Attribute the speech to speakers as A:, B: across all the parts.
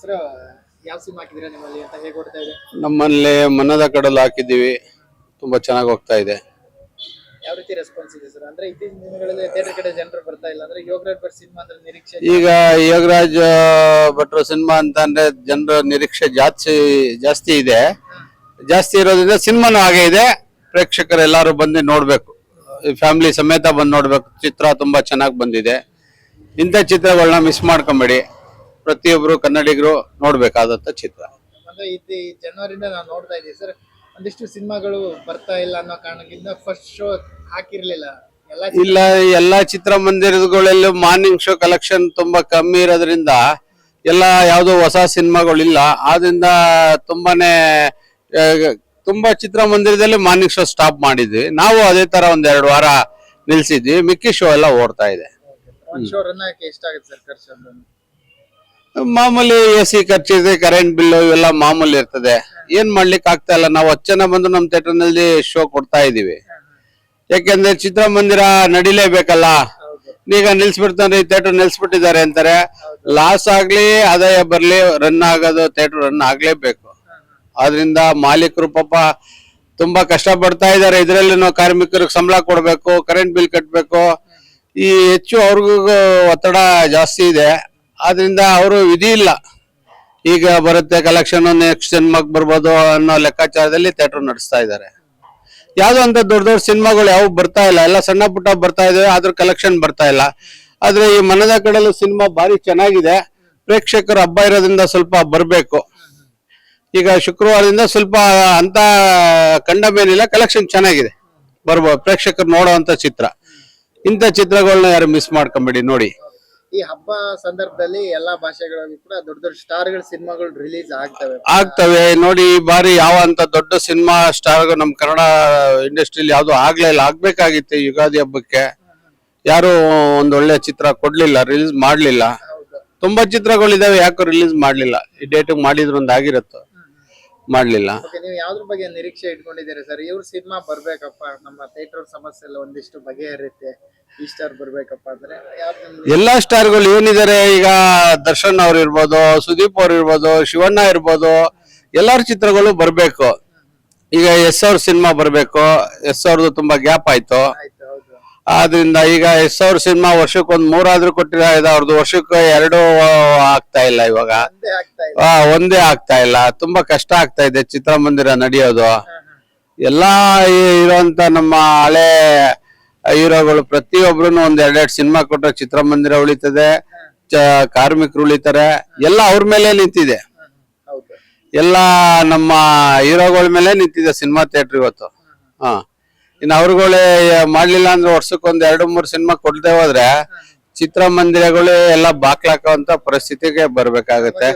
A: Sir ಯಾವ cinema ಹಾಕಿದ್ರೆ ನಿಮ್ಮಲ್ಲಿ ಅಂತ ಹೇಗೆ ಕೊಡ್ತಾ ಇದೆ?
B: ನಮ್ಮಲ್ಲಿ ಮನದ ಕಡಲು ಹಾಕಿದ್ದೀವಿ. ತುಂಬಾ ಚೆನ್ನಾಗಿ ಹೋಗ್ತಾ ಇದೆ.
A: ಯಾವ ರೀತಿ ರೆಸ್ಪಾನ್ಸ್ ಇದೆ ಸರ್? ಅಂದ್ರೆ ಇತ್ತೀಚಿನ ದಿನಗಳಲ್ಲಿ ಥಿಯೇಟರ್ ಕಡೆ ಜನರು ಬರ್ತಾ ಇಲ್ಲ. ಅಂದ್ರೆ ಯೋಗರಾಜ್ ಸಿನಿಮಾ ಅಂದ್ರೆ ನಿರೀಕ್ಷೆ
B: ಈಗ ಯೋಗರಾಜ್ ಭಟ್ರು ಸಿನಿಮಾ ಅಂತ ಅಂದ್ರೆ ಜನರ ನಿರೀಕ್ಷೆ ಜಾಸ್ತಿ ಜಾಸ್ತಿ ಇದೆ. ಜಾಸ್ತಿ ಇರೋದ್ರಿಂದ ಸಿನಿಮಾನು ಹಾಗೆ ಇದೆ. ಪ್ರೇಕ್ಷಕರು ಎಲ್ಲರೂ ಬಂದು ನೋಡ್ಬೇಕು. ಫ್ಯಾಮಿಲಿ ಸಮೇತ ಬಂದು ನೋಡ್ಬೇಕು. ಚಿತ್ರ ತುಂಬಾ ಚೆನ್ನಾಗಿ ಬಂದಿದೆ. ಇಂಥ ಚಿತ್ರಗಳನ್ನ ಮಿಸ್ ಮಾಡ್ಕೊಂಬೇಡಿ. ಪ್ರತಿಯೊಬ್ರು ಕನ್ನಡಿಗರು ನೋಡ್ಬೇಕಾದಂತ ಚಿತ್ರ.
A: ಅಂದ್ರೆ ಇದು ಜನವರಿಂದ ನಾವು ನೋಡ್ತಾ ಇದ್ದೀವಿ ಸರ್ ಒಂದಿಷ್ಟು ಸಿನಿಮಾಗಳು ಬರ್ತಾ ಇಲ್ಲ ಅನ್ನೋ ಕಾರಣಕ್ಕಿಂತ ಫಸ್ಟ್ ಶೋ ಹಾಕಿರ್ಲಿಲ್ಲ. ಎಲ್ಲ
B: ಇಲ್ಲ ಎಲ್ಲ ಚಿತ್ರಮಂದಿರಗಳಲ್ಲೂ ಮಾರ್ನಿಂಗ್ ಶೋ ಕಲೆಕ್ಷನ್ ತುಂಬಾ ಕಮ್ಮಿ ಇರೋದ್ರಿಂದ ಎಲ್ಲ ಯಾವುದೋ ಹೊಸ ಸಿನಿಮಾಗಳಿಲ್ಲ. ಆದ್ರಿಂದ ತುಂಬಾನೇ ಆ, ತುಂಬಾ ಚಿತ್ರಮಂದಿರದಲ್ಲಿ ಮಾರ್ನಿಂಗ್ ಶೋ ಸ್ಟಾಪ್ ಮಾಡಿದ್ವಿ. ನಾವು ಅದೇ ತರ ಒಂದ್ ಎರಡು ವಾರ ನಿಲ್ಸಿದ್ವಿ. ಮಿಕ್ಕಿ ಶೋ ಎಲ್ಲ ಓಡ್ತಾ ಇದೆ.
A: ಒಂದ್ ಶೋ ರನ್ ಆಗಕ್ಕೆ ಎಷ್ಟಾಗುತ್ತೆ ಸರ್ ಖರ್ಚು ಅಂತ
B: ಮಾಮೂಲಿ ಎ ಸಿ ಖರ್ಚಿದೆ ಕರೆಂಟ್ ಬಿಲ್ ಇವೆಲ್ಲ ಮಾಮೂಲಿ ಇರ್ತದೆ. ಏನ್ ಮಾಡ್ಲಿಕ್ಕೆ ಆಗ್ತಾ ಇಲ್ಲ? ನಾವು ಹತ್ತು ಬಂದು ನಮ್ಮ ಥಿಯೇಟರ್ನಲ್ಲಿ ಶೋ ಕೊಡ್ತಾ ಇದೀವಿ ಯಾಕೆಂದ್ರೆ ಚಿತ್ರಮಂದಿರ ನಡಿಲೇಬೇಕಲ್ಲ? ಈಗ ನಿಲ್ಸ್ಬಿಡ್ತಾನೆ ಥಿಯೇಟರ್ ನಿಲ್ಸ್ಬಿಟ್ಟಿದ್ದಾರೆ ಅಂತಾರೆ. ಲಾಸ್ ಆಗ್ಲಿ, ಆದಾಯ ಬರ್ಲಿ ರನ್ ಆಗೋದು ಥಿಯೇಟರ್ ರನ್ ಆಗ್ಲೇಬೇಕು. ಆದ್ರಿಂದ ಮಾಲೀಕರು ಪಾಪ ತುಂಬಾ ಕಷ್ಟ ಪಡ್ತಾ ಇದಾರೆ ಇದ್ರಲ್ಲಿ ಕಾರ್ಮಿಕರಿಗೆ ಸಂಬಳ ಕೊಡ್ಬೇಕು ಕರೆಂಟ್ ಬಿಲ್ ಕಟ್ಬೇಕು. ಈ ಹೆಚ್ಚು ಅವ್ರಿಗೂ ಒತ್ತಡ ಜಾಸ್ತಿ ಇದೆ. ಆದ್ರಿಂದ ಅವರು ವಿಧಿ ಇಲ್ಲ ಈಗ ಬರುತ್ತೆ ಕಲೆಕ್ಷನ್ ನೆಕ್ಸ್ಟ್ ಸಿನಿಮಾಗ್ ಬರ್ಬೋದು ಅನ್ನೋ ಲೆಕ್ಕಾಚಾರದಲ್ಲಿ ಥಿಯೇಟರ್ ನಡೆಸ್ತಾ ಇದ್ದಾರೆ. ಯಾವ್ದೋ ಅಂತ ದೊಡ್ಡ ದೊಡ್ಡ ಸಿನಿಮಾಗಳು ಯಾವ ಬರ್ತಾ ಇಲ್ಲ. ಎಲ್ಲ ಸಣ್ಣ ಪುಟ್ಟ ಬರ್ತಾ ಇದಾವೆ ಆದ್ರೂ ಕಲೆಕ್ಷನ್ ಬರ್ತಾ ಇಲ್ಲ. ಆದ್ರೆ ಈ ಮನದ ಕಡಲು ಸಿನಿಮಾ ಭಾರಿ ಚೆನ್ನಾಗಿದೆ. ಪ್ರೇಕ್ಷಕರು ಹಬ್ಬ ಇರೋದ್ರಿಂದ ಸ್ವಲ್ಪ ಬರಬೇಕು. ಈಗ ಶುಕ್ರವಾರದಿಂದ ಸ್ವಲ್ಪ ಅಂತ ಕಂಡ ಮೇಲಿಲ್ಲ ಕಲೆಕ್ಷನ್ ಚೆನ್ನಾಗಿದೆ. ಬರ್ಬೋದು ಪ್ರೇಕ್ಷಕರು ನೋಡುವಂತ ಚಿತ್ರ. ಇಂಥ ಚಿತ್ರಗಳನ್ನ ಯಾರು ಮಿಸ್ ಮಾಡ್ಕೊಂಬೇಡಿ ನೋಡಿ.
A: ಈ ಹಬ್ಬ ಸಂದರ್ಭದಲ್ಲಿ ಎಲ್ಲಾ ಭಾಷೆಗಳಲ್ಲಿ ಕೂಡ ದೊಡ್ಡ ದೊಡ್ಡ ಸ್ಟಾರ್ಗಳ ಸಿನಿಮಾಗಳು ರಿಲೀಸ್ ಆಗ್ತವೆ.
B: ಆಗ್ತವೆ. ನೋಡಿ ಈ ಬಾರಿ ಯಾವ ಅಂತ ದೊಡ್ಡ ಸಿನಿಮಾ ಸ್ಟಾರ್ ನಮ್ ಕನ್ನಡ ಇಂಡಸ್ಟ್ರಿಲಿ ಯಾವ್ದು ಆಗ್ಲೇ ಇಲ್ಲ. ಆಗ್ಬೇಕಾಗಿತ್ತು ಯುಗಾದಿ ಹಬ್ಬಕ್ಕೆ. ಯಾರು ಒಂದ್ ಒಳ್ಳೆ ಚಿತ್ರ ಕೊಡ್ಲಿಲ್ಲ ರಿಲೀಸ್ ಮಾಡ್ಲಿಲ್ಲ. ತುಂಬಾ ಚಿತ್ರಗಳಿದಾವೆ ಯಾಕೋ ರಿಲೀಸ್ ಮಾಡ್ಲಿಲ್ಲ. ಈ ಡೇಟ್ ಮಾಡಿದ್ರು ಒಂದ್ ಆಗಿರತ್ತು ಮಾಡ್ಲಿಲ್ಲ.
A: ನೀವು ಯಾವ್ದ್ರ ಬಗ್ಗೆ ನಿರೀಕ್ಷೆ ಇಟ್ಕೊಂಡಿದ್ದೀರಿ ಸರ್? ಇವ್ರ ಸಿನಿಮಾ ಬರ್ಬೇಕಪ್ಪ. ನಮ್ಮ ಥಿಯೇಟರ್ ಸಮಸ್ಯೆ ಎಲ್ಲ ಒಂದಿಷ್ಟು ಇರುತ್ತೆ ಈ ಸ್ಟಾರ್ ಬರ್ಬೇಕಪ್ಪ ಅಂದ್ರೆ ಯಾವ್ದು
B: ಎಲ್ಲಾ ಸ್ಟಾರ್ಗಳು ಏನಿದ್ದಾರೆ ಈಗ ದರ್ಶನ್ ಅವ್ರು ಇರ್ಬೋದು ಸುದೀಪ್ ಅವ್ರು ಇರ್ಬೋದು ಶಿವಣ್ಣ ಇರ್ಬೋದು ಎಲ್ಲಾರ ಚಿತ್ರಗಳು ಬರ್ಬೇಕು. ಈಗ ಎಸ್ ಅವ್ರ ಸಿನಿಮಾ ಬರ್ಬೇಕು. ಎಸ್ ಅವ್ರದ್ದು ತುಂಬಾ ಗ್ಯಾಪ್ ಆಯ್ತು.
A: ಆಯ್ತು.
B: ಆದ್ರಿಂದ ಈಗ ಎಸ್ ಅವ್ರ ಸಿನಿಮಾ ವರ್ಷಕ್ಕೆ ಒಂದ್ ಮೂರಾದ್ರೂ ಕೊಟ್ಟಿರ ಅವ್ರದ್ದು ವರ್ಷಕ್ಕೆ ಎರಡು ಆಗ್ತಾ ಇಲ್ಲ ಇವಾಗ.
A: ಒಂದೇ ಆಗ್ತಾ ಇಲ್ಲ.
B: ಆ, ಒಂದೇ ಆಗ್ತಾ ಇಲ್ಲ. ತುಂಬಾ ಕಷ್ಟ ಆಗ್ತಾ ಇದೆ ಚಿತ್ರಮಂದಿರ ನಡೆಯೋದು. ಎಲ್ಲಾ ಈ- ಇರೋಂತ ನಮ್ಮ ಹಳೆ ಹೀರೋಗಳು ಪ್ರತಿಯೊಬ್ರು ಒಂದ್ ಎರಡೆರಡು ಸಿನಿಮಾ ಕೊಟ್ಟರೆ ಚಿತ್ರಮಂದಿರ ಉಳಿತದೆ ಚ- ಕಾರ್ಮಿಕರು ಉಳಿತಾರೆ. ಎಲ್ಲ ಅವ್ರ ಮೇಲೆ ನಿಂತಿದೆ.
A: ಹೌದು.
B: ಎಲ್ಲ ನಮ್ಮ ಹೀರೋಗಳ ಮೇಲೆ ನಿಂತಿದೆ ಸಿನಿಮಾ ಥಿಯೇಟರ್ ಇವತ್ತು. ಹಾ. ಇನ್ನು ಅವ್ರುಗಳೇ ಮಾಡ್ಲಿಲ್ಲ ಅಂದ್ರೆ ವರ್ಷಕ್ಕೆ ಒಂದ್ ಎರಡು ಮೂರು ಸಿನಿಮಾ ಕೊಡ್ದೆ ಹೋದ್ರೆ ಚಿತ್ರಮಂದಿರಗಳು ಎಲ್ಲ ಬಾಕ್ಲಾಕುವಂತ ಪರಿಸ್ಥಿತಿಗೆ ಬರ್ಬೇಕಾಗುತ್ತೆ.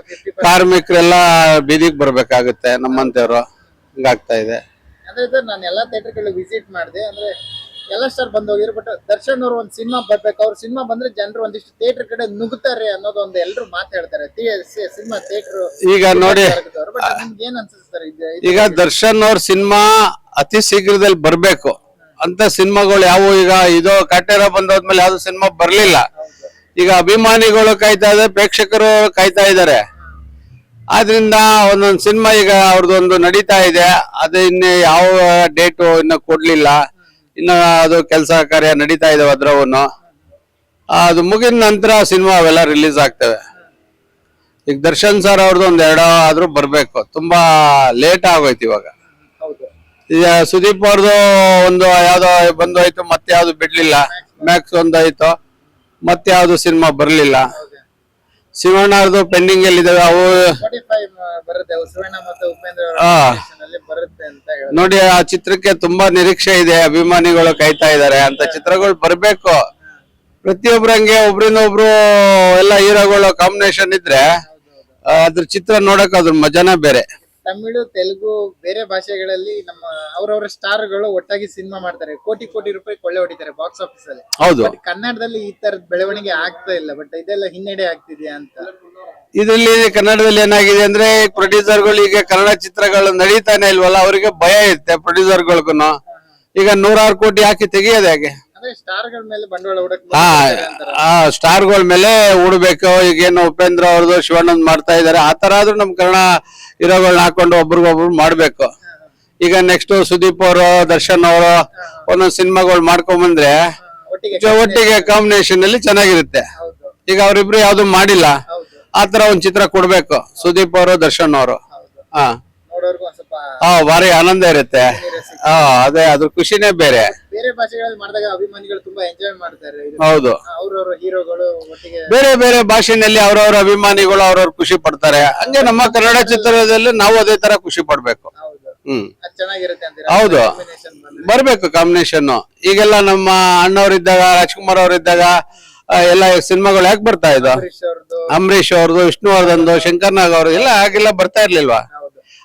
B: ಕಾರ್ಮಿಕರೆಲ್ಲ ಬೀದಿಗೆ ಬರ್ಬೇಕಾಗುತ್ತೆ ನಮ್ಮಂತವ್ರು ಹಿಂಗಾಗ್ತಾ ಇದೆ.
A: ಅಂದ್ರೆ ಸರ್ ನಾನು ಎಲ್ಲಾ ಥಿಯೇಟರ್ಗಳು ವಿಸಿಟ್ ಮಾಡಿದೆ. ಅಂದ್ರೆ ಎಲ್ಲ ಸ್ಟಾರ್ ಬಂದ್ ಹೋಗಿದ್ರು ಬಟ್ ದರ್ಶನ್ ಅವ್ರು ಒಂದ್ ಸಿನಿಮಾ ಬರ್ಬೇಕು. ಅವ್ರ ಸಿನಿಮಾ ಬಂದ್ರೆ ಜನರು ಒಂದಿಷ್ಟು ಥಿಯೇಟರ್ ಕಡೆ ನುಗ್ತಾರೆ ಅನ್ನೋದು ಒಂದು ಎಲ್ಲರೂ ಮಾತಾಡ್ತಾರೆ. ಸಿನಿಮಾ ಥಿಯೇಟರ್
B: ಈಗ ನೋಡಿ
A: ಏನ್ ಅನ್ಸುತ್ತೆ ಸರ್
B: ಈಗ ದರ್ಶನ್ ಅವ್ರ ಸಿನಿಮಾ ಅತಿ ಶೀಘ್ರದಲ್ಲಿ ಬರ್ಬೇಕು. ಅಂತ ಸಿನಿಮಾಗಳು ಯಾವ ಈಗ ಇದು ಕಾಟೇರ ಬಂದೋದ್ಮೇಲೆ ಯಾವ್ದು ಸಿನಿಮಾ ಬರ್ಲಿಲ್ಲ. ಈಗ ಅಭಿಮಾನಿಗಳು ಕಾಯ್ತಾ ಇದ್ದಾರೆ, ಪ್ರೇಕ್ಷಕರು ಕಾಯ್ತಾ ಇದ್ದಾರೆ. ಆದ್ರಿಂದ ಒಂದೊಂದು ಸಿನಿಮಾ ಈಗ ಅವ್ರದ್ದೊಂದು ನಡೀತಾ ಇದೆ. ಅದು ಇನ್ನು ಯಾವ ಡೇಟು ಇನ್ನು ಕೊಡ್ಲಿಲ್ಲ. ಇನ್ನು ಅದು ಕೆಲಸ ಕಾರ್ಯ ನಡೀತಾ ಇದೆ ಅದ್ರವನ್ನು ಅದು ಮುಗಿದ ನಂತರ ಸಿನಿಮಾ ಅವೆಲ್ಲ ರಿಲೀಸ್ ಆಗ್ತವೆ. ಈಗ ದರ್ಶನ್ ಸರ್ ಅವ್ರದ್ದು ಒಂದ್ ಎರಡು ಆದ್ರೂ ಬರ್ಬೇಕು. ತುಂಬಾ ಲೇಟ್ ಆಗೋಯ್ತು ಇವಾಗ. ಸುದೀಪ್ ಅವ್ರದ್ದು ಒಂದು ಯಾವ್ದೋ ಬಂದು ಹೋಯ್ತು ಮತ್ತೆ ಯಾವ್ದು ಬಿಡ್ಲಿಲ್ಲ. ಮ್ಯಾಕ್ಸ್ ಒಂದಾಯ್ತು ಆಯ್ತು ಮತ್ತೆ ಯಾವ್ದು ಸಿನಿಮಾ ಬರ್ಲಿಲ್ಲ. ಶಿವಣ್ಣ ಅವ್ರದ್ದು ಪೆಂಡಿಂಗ್ ಎಲ್ಲಿದಾವೆ ಅವು ನೋಡಿ ಆ ಚಿತ್ರಕ್ಕೆ ತುಂಬಾ ನಿರೀಕ್ಷೆ ಇದೆ ಅಭಿಮಾನಿಗಳು ಕಾಯ್ತಾ ಇದಾರೆ ಅಂತ ಚಿತ್ರಗಳು ಬರ್ಬೇಕು. ಪ್ರತಿಯೊಬ್ರಂಗೆ ಒಬ್ರಿಂದ ಒಬ್ರು ಎಲ್ಲ ಹೀರೋಗಳು ಕಾಂಬಿನೇಷನ್ ಇದ್ರೆ ಅದ್ರ ಚಿತ್ರ ನೋಡಕ್ ಅದ್ರ ಮಜಾನೇ ಬೇರೆ.
A: ತಮಿಳು ತೆಲುಗು ಬೇರೆ ಭಾಷೆಗಳಲ್ಲಿ ನಮ್ಮ ಅವರವರ ಸ್ಟಾರ್ಗಳು ಒಟ್ಟಾಗಿ ಸಿನಿಮಾ ಮಾಡ್ತಾರೆ. ಕೋಟಿ ಕೋಟಿ ರೂಪಾಯಿ ಕೊಳ್ಳೆ ಹೊಡಿತಾರೆ ಬಾಕ್ಸ್ ಆಫೀಸ್ ಅಲ್ಲಿ.
B: ಹೌದು.
A: ಬಟ್ ಕನ್ನಡದಲ್ಲಿ ಈ ತರದ ಬೆಳವಣಿಗೆ ಆಗ್ತಾ ಇಲ್ಲ. ಬಟ್ ಇದೆಲ್ಲ ಹಿನ್ನಡೆ ಆಗ್ತಿದೆಯಾ ಅಂತ.
B: ಇದರಲ್ಲಿ ಕನ್ನಡದಲ್ಲಿ ಏನಾಗಿದೆ ಅಂದ್ರೆ ಪ್ರೊಡ್ಯೂಸರ್ಗಳು ಈಗ ಕನ್ನಡ ಚಿತ್ರಗಳು ನಡೀತಾನೆ ಇಲ್ವಲ್ಲ ಅವರಿಗೆ ಭಯ ಇರುತ್ತೆ ಪ್ರೊಡ್ಯೂಸರ್ಗಳಿಗೂ ಈಗ ನೂರಾರು ಕೋಟಿ ಹಾಕಿ ತೆಗಿಯೋದು ಹಾಗೆ?
A: ಸ್ಟಾರ್ಗಳ ಮೇಲೆ ಬಂಡವಾಳ ಹೂಡಕ್
B: ಸ್ಟಾರ್ಗಳ ಮೇಲೆ ಉಡ್ಬೇಕು ಈಗೇನು ಉಪೇಂದ್ರ ಅವ್ರದ್ದು ಶಿವಣ್ಣನ್ ಮಾಡ್ತಾ ಇದಾರೆ ಆತರ ತರ ಆದ್ರೂ ನಮ್ ಕನ್ನಡ ಹೀರೋಗಳನ್ನ ಹಾಕೊಂಡು ಒಬ್ರಿಗೊಬ್ರು ಮಾಡ್ಬೇಕು. ಈಗ ನೆಕ್ಸ್ಟ್ ಸುದೀಪ್ ಅವರು ದರ್ಶನ್ ಅವರು ಒಂದೊಂದು ಸಿನಿಮಾಗಳು ಮಾಡ್ಕೊಂಡ್ ಬಂದ್ರೆ
A: ಒಟ್ಟಿಗೆ
B: ಕಾಂಬಿನೇಷನ್ ಅಲ್ಲಿ ಚೆನ್ನಾಗಿರುತ್ತೆ. ಈಗ ಅವರಿಬ್ರು ಯಾವ್ದು ಮಾಡಿಲ್ಲ
A: ಆತರ
B: ಆ ತರ ಒಂದ್ ಚಿತ್ರ ಕೊಡ್ಬೇಕು ಸುದೀಪ್ ಅವರು ದರ್ಶನ್ ಅವರು. ಹಾ. ಹಾ ಭಾರಿ ಆನಂದ ಇರುತ್ತೆ. ಹಾ ಅದೇ ಅದ್ರ ಖುಷಿನೇ ಬೇರೆ.
A: ಬೇರೆ ಭಾಷೆಗಳಲ್ಲಿ ಮಾಡಿದಾಗ ಅಭಿಮಾನಿಗಳು ತುಂಬಾ ಎಂಜಾಯ್ ಮಾಡ್ತಾರೆ
B: ಹೌದು.
A: ಅವ್ರವ್ರ ಹೀರೋಗಳು ಒಟ್ಟಿಗೆ
B: ಬೇರೆ ಬೇರೆ ಭಾಷೆನಲ್ಲಿ ಅವ್ರವ್ರ ಅಭಿಮಾನಿಗಳು ಅವ್ರವ್ರ ಖುಷಿ ಪಡ್ತಾರೆ. ಹಂಗೆ ನಮ್ಮ ಕನ್ನಡ ಚಿತ್ರದಲ್ಲಿ ನಾವು ಅದೇ ತರ ಖುಷಿ ಪಡ್ಬೇಕು.
A: ಹೌದು.
B: ಹ್ಮ್. ಬರ್ಬೇಕು ಕಾಂಬಿನೇಷನ್ ಈಗೆಲ್ಲ ನಮ್ಮ ಅಣ್ಣವ್ರಿದ್ದಾಗ ರಾಜ್ಕುಮಾರ್ ಅವರಿದ್ದಾಗ ಎಲ್ಲ ಸಿನಿಮಾಗಳು ಯಾಕೆ ಬರ್ತಾ ಇದ್ದ
A: ಅಂಬರೀಶ್ ಅವ್ರದ್ದು
B: ವಿಷ್ಣುವರ್ಧನ್ ವಿಷ್ಣುವರ್ಧನ್ದು ಶಂಕರ್ ನಾಗ್ ಅವ್ರದ್ದು ಎಲ್ಲ ಹಾಗೆಲ್ಲ ಬರ್ತಾ ಇರ್ಲಿಲ್ವಾ?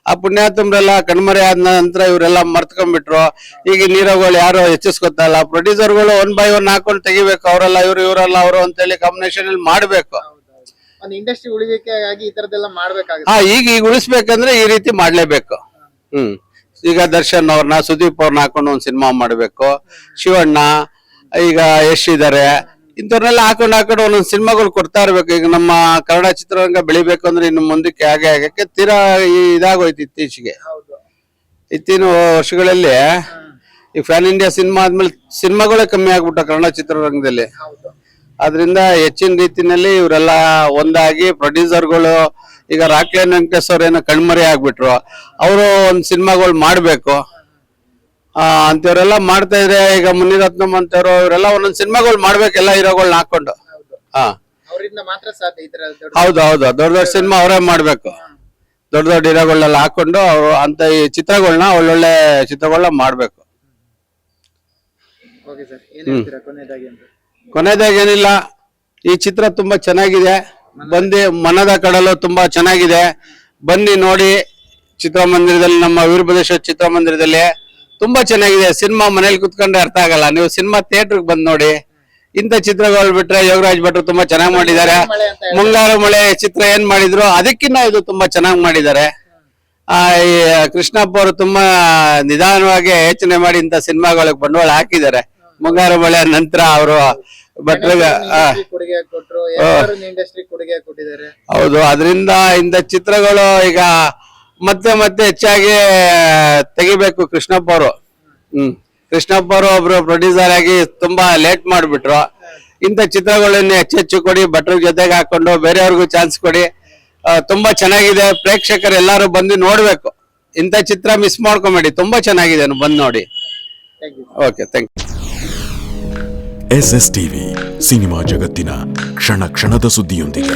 B: ಆ ಪುಣ್ಯಾತಮ್ರೆಲ್ಲ ಕಣ್ಮರೆ ಆದ ನಂತರ ಇವರೆಲ್ಲ ಮರ್ತ್ಕೊಂಡ್ಬಿಟ್ರು. ಈಗ ನೀರೋಗಳು ಯಾರು ಹೆಚ್ಚಿಸ್ಕೊತಾ ಇಲ್ಲ ಪ್ರೊಡ್ಯೂಸರ್ಗಳು ಒನ್ ಬೈ ಒನ್ ಹಾಕೊಂಡು ತೆಗಿಬೇಕು. ಅವರೆಲ್ಲ ಇವ್ರು ಇವರೆಲ್ಲ ಅವರು ಅಂತೇಳಿ ಕಾಂಬಿನೇಷನ್ ಅಲ್ಲಿ ಮಾಡ್ಬೇಕು.
A: ಇಂಡಸ್ಟ್ರಿ ಉಳಿವಿಕೆಗಾಗಿ ಈ ತರದೆಲ್ಲ ಮಾಡ್ಬೇಕಾಗುತ್ತೆ.
B: ಹಾ ಈಗ ಈಗ ಉಳಿಸ್ಬೇಕಂದ್ರೆ ಈ ರೀತಿ ಮಾಡ್ಲೇಬೇಕು. ಹ್ಮ್. ಈಗ ದರ್ಶನ್ ಅವ್ರನ್ನ ಸುದೀಪ್ ಅವ್ರನ್ನ ಹಾಕೊಂಡು ಒಂದ್ ಸಿನಿಮಾ ಮಾಡ್ಬೇಕು. ಶಿವಣ್ಣ ಈಗ ಯಶ್ ಇದಾರೆ. ಇಂಥವ್ರನ್ನೆಲ್ಲ ಹಾಕೊಂಡು ಹಾಕೊಂಡು ಒಂದೊಂದು ಸಿನಿಮಾಗಳು ಕೊಡ್ತಾ ಇರ್ಬೇಕು. ಈಗ ನಮ್ಮ ಕನ್ನಡ ಚಿತ್ರರಂಗ ಬೆಳಿಬೇಕು ಅಂದ್ರೆ ಇನ್ನು ಮುಂದಕ್ಕೆ ಹಾಗೆ ಆಗಕ್ಕೆ ತೀರಾ ಈ- ಇದಾಗೋಯ್ತು ಇತ್ತೀಚೆಗೆ.
A: ಹೌದು.
B: ಇತ್ತೀನ ವರ್ಷಗಳಲ್ಲಿ ಈ ಫ್ಯಾನ್ ಇಂಡಿಯಾ ಸಿನಿಮಾ ಆದ್ಮೇಲೆ ಸಿನಿಮಾಗಳೇ ಕಮ್ಮಿ ಆಗ್ಬಿಟ್ಟ ಕನ್ನಡ ಚಿತ್ರರಂಗದಲ್ಲಿ.
A: ಹೌದು.
B: ಅದರಿಂದ ಹೆಚ್ಚಿನ ರೀತಿನಲ್ಲಿ ಇವರೆಲ್ಲ ಒಂದಾಗಿ ಪ್ರೊಡ್ಯೂಸರ್ಗಳು ಈಗ ರಾಕೇಶ್ ವೆಂಕಟೇಶ್ ಅವ್ರ ಏನೋ ಕಣ್ಮರೆ ಆಗ್ಬಿಟ್ರು. ಅವರು ಒಂದು ಸಿನಿಮಾಗಳು ಮಾಡ್ಬೇಕು. ಅಂತವ್ರೆಲ್ಲ ಮಾಡ್ತಾ ಇದ್ರೆ ಈಗ ಮುನಿರತ್ನಂ ಅಂತವ್ರು ಇವರೆಲ್ಲ ಒಂದೊಂದ್ ಸಿನಿಮಾಗಳು ಮಾಡ್ಬೇಕೆಲ್ಲ ಹೀರೋಗಳನ್ನ ಹಾಕೊಂಡು
A: ಹೌದು
B: ಹಾ ಹೌದು ಹೌದು. ದೊಡ್ಡ ದೊಡ್ಡ ಸಿನಿಮಾ ಅವರೇ ಮಾಡ್ಬೇಕು. ದೊಡ್ಡ ದೊಡ್ಡ ಹೀರೋಗಳನ್ನೆಲ್ಲ ಹಾಕೊಂಡು ಅವ್ರು ಅಂತ ಈ ಚಿತ್ರಗಳನ್ನ ಒಳ್ಳೊಳ್ಳೆ ಚಿತ್ರಗಳನ್ನ ಮಾಡ್ಬೇಕು. ಕೊನೆದಾಗ ಏನಿಲ್ಲ. ಈ ಚಿತ್ರ ತುಂಬಾ ಚೆನ್ನಾಗಿದೆ. ಬಂದಿ ಮನದ ಕಡಲು ತುಂಬಾ ಚೆನ್ನಾಗಿದೆ. ಬನ್ನಿ ನೋಡಿ ಚಿತ್ರಮಂದಿರದಲ್ಲಿ ನಮ್ಮ ವೀರಭದ್ರೇಶ್ವರ ಚಿತ್ರಮಂದಿರದಲ್ಲಿ. ತುಂಬಾ ಚೆನ್ನಾಗಿದೆ. ಸಿನಿಮಾ ಮನೇಲಿ ಕುತ್ಕೊಂಡ್ರೆ ಅರ್ಥ ಆಗಲ್ಲ. ನೀವು ಸಿನಿಮಾ ಥಿಯೇಟರ್ ಬಂದ್ ನೋಡಿ ಇಂಥ ಚಿತ್ರಗಳು ಬಿಟ್ರೆ ಯೋಗರಾಜ್ ಭಟ್ರು ತುಂಬಾ ಚೆನ್ನಾಗಿ ಮಾಡಿದ್ದಾರೆ. ಮುಂಗಾರು ಮಳೆ ಚಿತ್ರ ಏನ್ ಮಾಡಿದ್ರು ಅದಕ್ಕಿಂತ ಇದು ತುಂಬಾ ಚೆನ್ನಾಗಿ ಮಾಡಿದ್ದಾರೆ. ಆ ಈ ಕೃಷ್ಣಪ್ಪ ಅವರು ತುಂಬಾ ನಿಧಾನವಾಗಿ ಯೋಚನೆ ಮಾಡಿ ಇಂಥ ಸಿನಿಮಾಗಳಿಗೆ ಬಂಡವಾಳ ಹಾಕಿದ್ದಾರೆ. ಮುಂಗಾರು ಮಳೆ ನಂತರ ಅವರು ಭಟ್ರಿಗೆ
A: ಕೊಡುಗೆ ಕೊಟ್ಟಿದ್ದಾರೆ.
B: ಹೌದು ಅದರಿಂದ ಇಂಥ ಚಿತ್ರಗಳು ಈಗ ಮತ್ತೆ ಮತ್ತೆ ಹೆಚ್ಚಾಗಿ ತೆಗಿಬೇಕು ಕೃಷ್ಣಪ್ಪ ಅವರು. ಹ್ಮ್. ಕೃಷ್ಣಪ್ಪ ಅವರು ಒಬ್ರು ಪ್ರೊಡ್ಯೂಸರ್ ಆಗಿ ತುಂಬಾ ಲೇಟ್ ಮಾಡ್ಬಿಟ್ರು. ಇಂಥ ಚಿತ್ರಗಳನ್ನ ಹೆಚ್ಚೆಚ್ಚು ಕೊಡಿ ಭಟ್ರ ಜೊತೆಗೆ ಹಾಕೊಂಡು ಬೇರೆಯವ್ರಿಗೂ ಚಾನ್ಸ್ ಕೊಡಿ. ತುಂಬಾ ಚೆನ್ನಾಗಿದೆ. ಪ್ರೇಕ್ಷಕರು ಎಲ್ಲರೂ ಬಂದು ನೋಡ್ಬೇಕು. ಇಂಥ ಚಿತ್ರ ಮಿಸ್ ಮಾಡ್ಕೊಂಬೇಡಿ. ತುಂಬಾ ಚೆನ್ನಾಗಿದೆ ಬಂದು ನೋಡಿ.
A: Thank you
B: okay thank you
C: S S TV cinema ಜಗತ್ತಿನ ಕ್ಷಣ ಕ್ಷಣದ ಸುದ್ದಿಯೊಂದಿಗೆ.